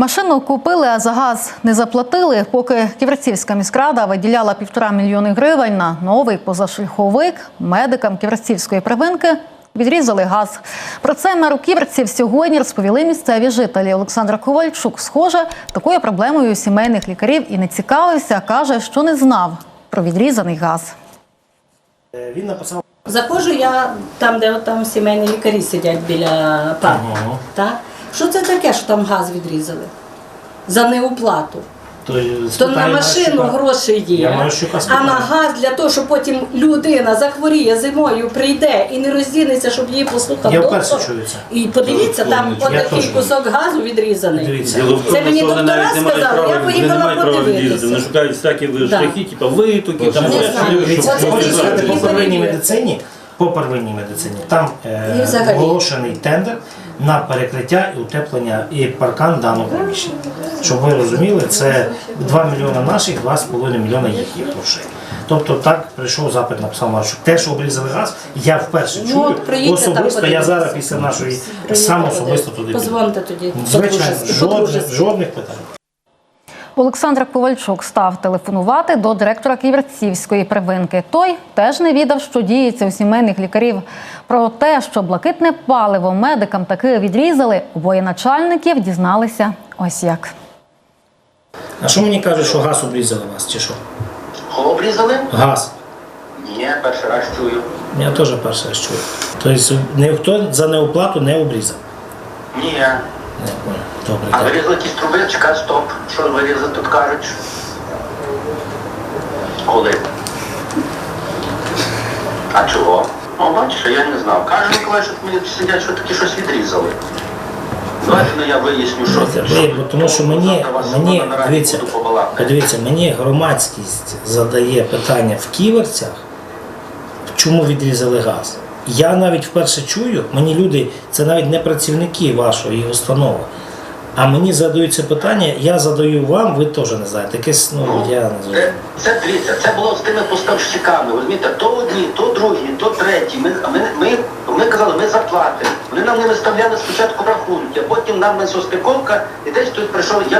Машину купили, а за газ не заплатили. Поки Ківерцівська міськрада виділяла півтора мільйони гривень на новий позашляховик, медикам Ківерцівської первинки відрізали газ. Про це меру Ківерців сьогодні розповіли місцеві жителі. Олександр Ковальчук, схоже, такою проблемою сімейних лікарів і не цікавився. каже, що не знав про відрізаний газ. Е, Він написав Заходжу я там, де от там сімейні лікарі сидять біля парку. Ага. Так? Що це таке, що там газ відрізали? За неуплату. то, То на машину гроші Я є, маю а на газ для того, щоб потім людина захворіє зимою, прийде і не роздінеться, щоб її послухав. Я доктор. вперше чую це. І подивіться, там Я от такий теж. кусок газу відрізаний. Дивіться. Діло в Це мені що вони доктора навіть не мають сказали, я права, вони не поїхала мають права подивитися. Вони шукають всякі шляхи, типу витоки, там Не знаю. щоб хочу сказати, по первинній медицині, по первинній медицині, там е, І взагалі. оголошений тендер на перекриття і утеплення і паркан даного приміщення. Щоб ви розуміли, це 2 мільйони наших, 2,5 мільйона їхніх грошей. Тобто так прийшов запит, написав Маршук. Те, що обрізали газ, я вперше Ну, чую. от приїдьте там Особисто я зараз після нашої сам особисто туди піду. Позвоните тоді. Звичайно, жодних, жодних питань. Олександр Ковальчук став телефонувати до директора Ківерцівської первинки. Той теж не відав, що діється у сімейних лікарів. Про те, що блакитне паливо медикам таки відрізали, у воєначальників дізналися ось як. А що мені кажуть, що газ обрізали вас, чи що? Кого обрізали? Газ. Ні, перший раз чую. Я теж перший раз чую. Тобто ніхто за неоплату не обрізав. Ні. Добре, А дякую. вирізали якісь труби, чекай, стоп. Що вирізали, тут кажуть? Коли? А чого? Ну, бачиш, я не знав. Каже Миколай, що мені сидять, що такі щось відрізали. Давайте ну, я виясню, що Це бо тому що мені, мені дивіться, подивіться, мені громадськість задає питання в ківерцях, чому відрізали газ. Я навіть вперше чую, мені люди, це навіть не працівники вашої установи. А мені задають це питання, я задаю вам, ви теж не знаєте. Якесь, ну, я не знаю. це дивіться, це було з тими поставщиками. Розумієте, то одні, то другі, то треті. Ми, ми, ми, ми казали, ми заплатимо. Вони нам не виставляли спочатку рахунки, а потім нам на состиковка, і десь хтось прийшов, я